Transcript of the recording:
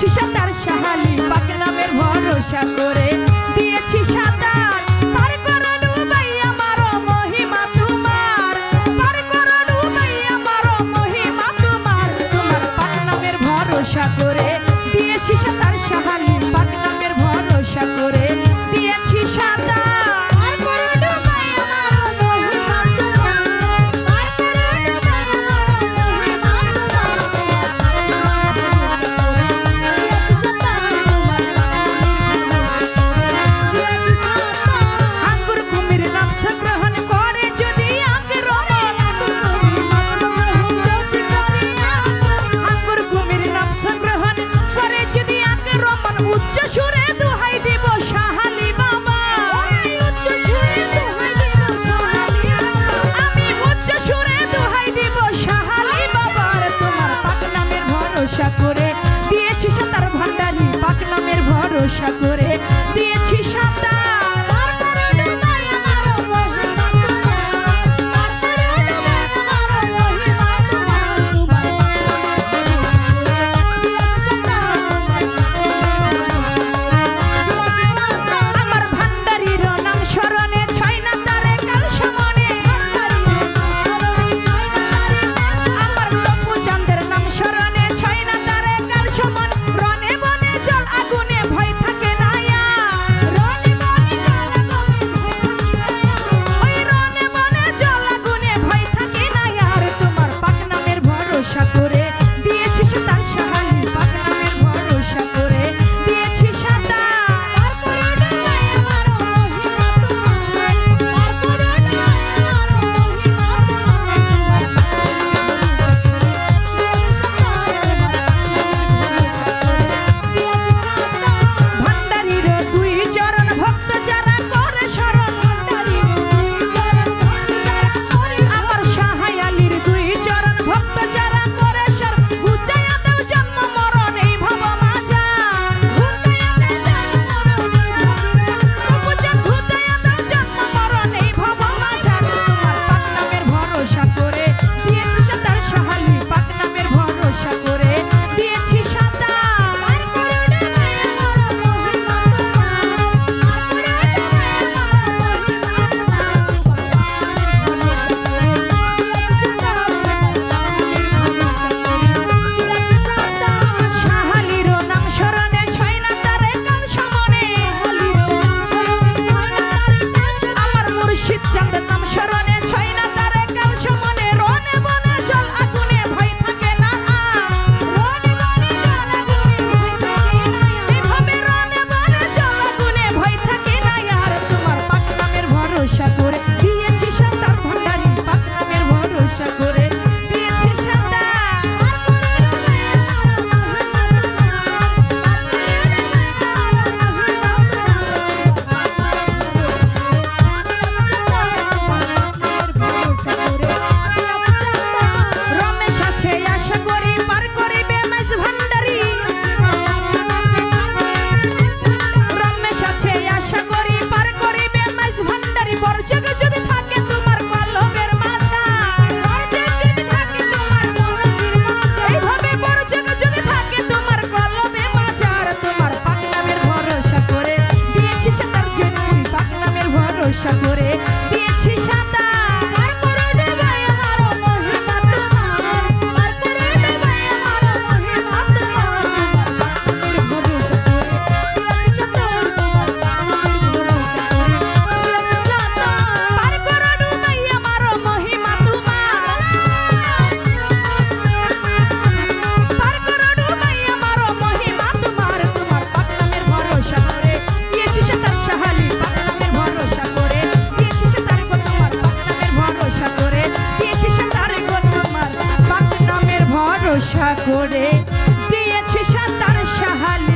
দিয়েছি তার সাহালি পাক নামের ভরসা করে ভরসা করে দিয়েছি। Shakur. ভরসা করে দিয়েছি সাঁতার সাহায্য।